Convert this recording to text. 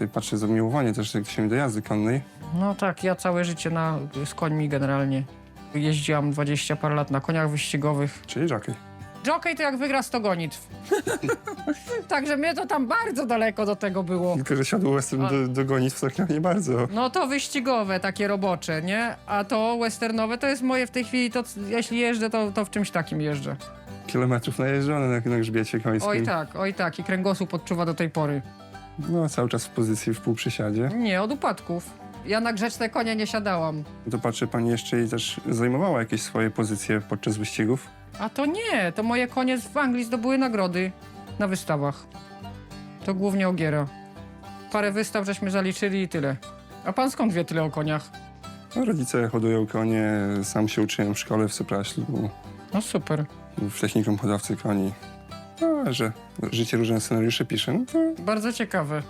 Tutaj patrzę zamiłowanie też jak się do jazdy konnej. No tak, ja całe życie na, z końmi generalnie. Jeździłam 20 parę lat na koniach wyścigowych. Czyli jockey. Jockey to jak wygra 100 gonitw. Także mnie to tam bardzo daleko do tego było. Tylko, że siadło western do, do gonitw tak nie bardzo. No to wyścigowe, takie robocze, nie? A to westernowe to jest moje w tej chwili, to c- jeśli jeżdżę, to, to w czymś takim jeżdżę. Kilometrów najeżdżone na, na grzbiecie końskim. Oj tak, oj tak. I kręgosłup odczuwa do tej pory. No, cały czas w pozycji w półprzysiadzie. Nie, od upadków. Ja na grzeczne konie nie siadałam. To patrzę, pani jeszcze i też zajmowała jakieś swoje pozycje podczas wyścigów. A to nie, to moje konie w Anglii zdobyły nagrody na wystawach. To głównie Ogiera. Parę wystaw żeśmy zaliczyli i tyle. A pan skąd wie tyle o koniach? No, rodzice hodują konie, sam się uczyłem w szkole w Sopraślu, No super. w technikum hodowcy koni. A że życie różne scenariusze pisze, no to Bardzo ciekawe.